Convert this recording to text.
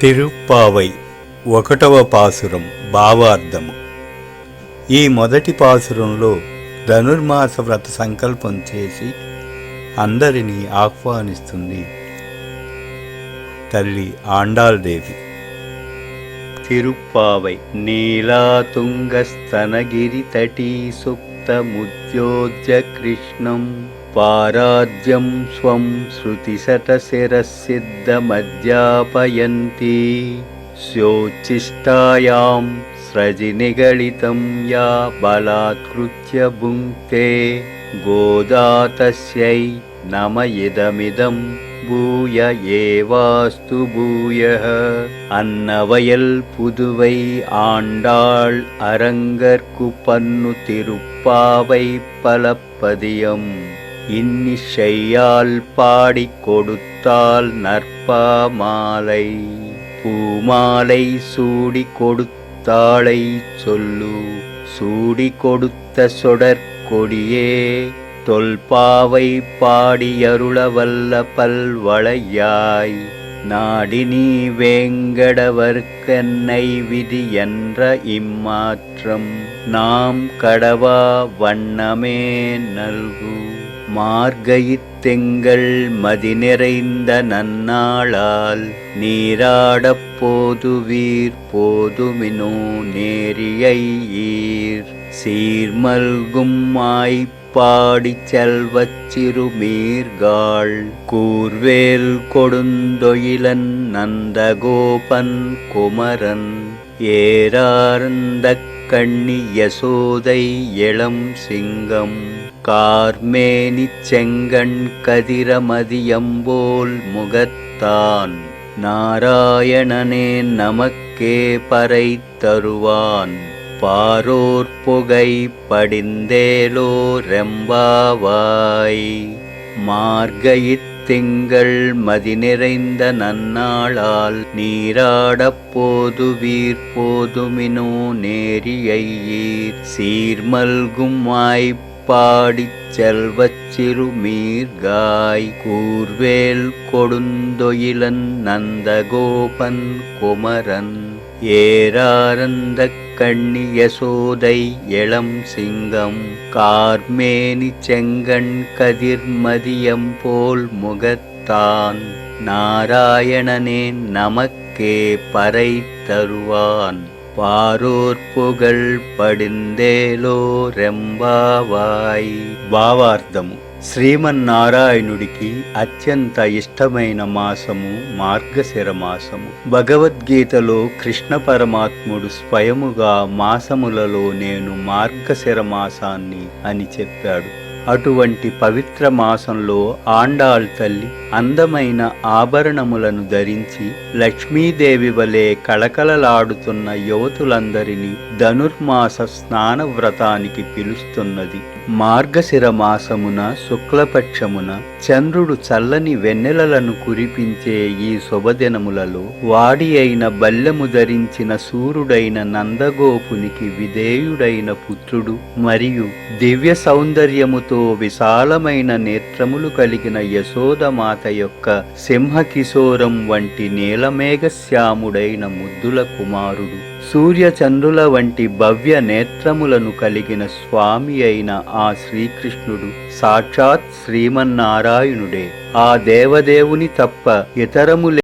తిరుప్పావై ఒకటవ పాసురం భావార్థము. ఈ మొదటి పాసురంలో ధనుర్మాస వ్రత సంకల్పం చేసి అందరినీ ఆహ్వానిస్తుంది తల్లి ఆండాల్దేవి. తిరుప్పావై నీలాతుంగస్తనగిరి తటీ సుప్తముద్యోజ్య కృష్ణం पाराद्यं स्वं श्रुतिशतशिरः स्योच्छिष्टायां शोचिष्टायाम् या बलात्कृत्य भुङ्क्ते। गोदा तस्यै नम इदमिदं भूय एवास्तु भूयः। अन्नवयल् पुदुवै आण्डाळ् अरङ्गर्कुपन्नु तिरुप्पावै फलप्पदियम् இன்னிசையால் பாடிக் கொடுத்தால் நற்பா மாலை பூமாலை சூடி கொடுத்தாளை சொல்லு. சூடி கொடுத்த சொடற்கொடியே தொல்பாவை பாடியருளவல்ல பல்வளையாய். நாடினி வேங்கடவர்க்கென்னை விதி என்ற இம்மாற்றம் நாம் கடவா வண்ணமே நல்கு. மார்கயித்தெங்கள் மதி நிறைந்த நன்னாளால் நீராடப் போதுவீர் போதுமினோ நேரியை ஈர் சீர்மல்கும் மாய்ப்பாடிச் செல்வச் சிறுமீர்காள். கூர்வேல் கொடுந்தொயிலன் நந்தகோபன் குமரன். ஏரார்ந்த கண்ணி யசோதை இளம் சிங்கம். கார்மேனி செங்கண் கதிரமதியம்போல் முகத்தான். நாராயணனே நமக்கே பறை தருவான். பாரோர் புகை படிந்தேலோ ரெம்பாவாய். மார்கயித் திங்கள் மதி நிறைந்த நன்னாளால் நீராடப் போதுவீர் போதுமினோ நேரியையீர். சீர்மல்கும் வாய்ப்பாடிச் செல்வச் சிறுமீர்காய். கூர்வேல் கொடுந்தொயிலன் நந்தகோபன் குமரன். ஏராரந்தக் கண்ணி யசோதை இளம் சிங்கம் கார்மேனி செங்கண் கதிர்மதியம் போல் முகத்தான். நாராயணனே நமக்கே பறை தருவான். பாரூர் புகழ் படிந்தேலோ ரெம்பாவாய். பாவார்த்தமும் శ్రీమన్నారాయణుడికి అత్యంత ఇష్టమైన మాసము మార్గశిర మాసము. భగవద్గీతలో కృష్ణ పరమాత్ముడు స్వయముగా మాసములలో నేను మార్గశిర మాసాన్ని అని చెప్పాడు. అటువంటి పవిత్ర మాసంలో ఆండాళ్ తల్లి అందమైన ఆభరణములను ధరించి లక్ష్మీదేవి వలె కళకళలాడుతున్న యువతులందరినీ ధనుర్మాస స్నాన వ్రతానికి పిలుస్తున్నది. మార్గశిర మాసమున శుక్లపక్షమున చంద్రుడు చల్లని వెన్నెలలను కురిపించే ఈ శుభదినములలో వాడి అయిన బల్లెము ధరించిన సూర్యుడైన నందగోపునికి విధేయుడైన పుత్రుడు మరియు దివ్య సౌందర్యము ఎంతో విశాలమైన నేత్రములు కలిగిన యశోదమాత యొక్క సింహకిశోరం వంటి నీలమేఘశ్యాముడైన ముద్దుల కుమారుడు. సూర్యచంద్రుల వంటి భవ్య నేత్రములను కలిగిన స్వామి అయిన ఆ శ్రీకృష్ణుడు సాక్షాత్ శ్రీమన్నారాయణుడే. ఆ దేవదేవుని తప్ప ఇతరములే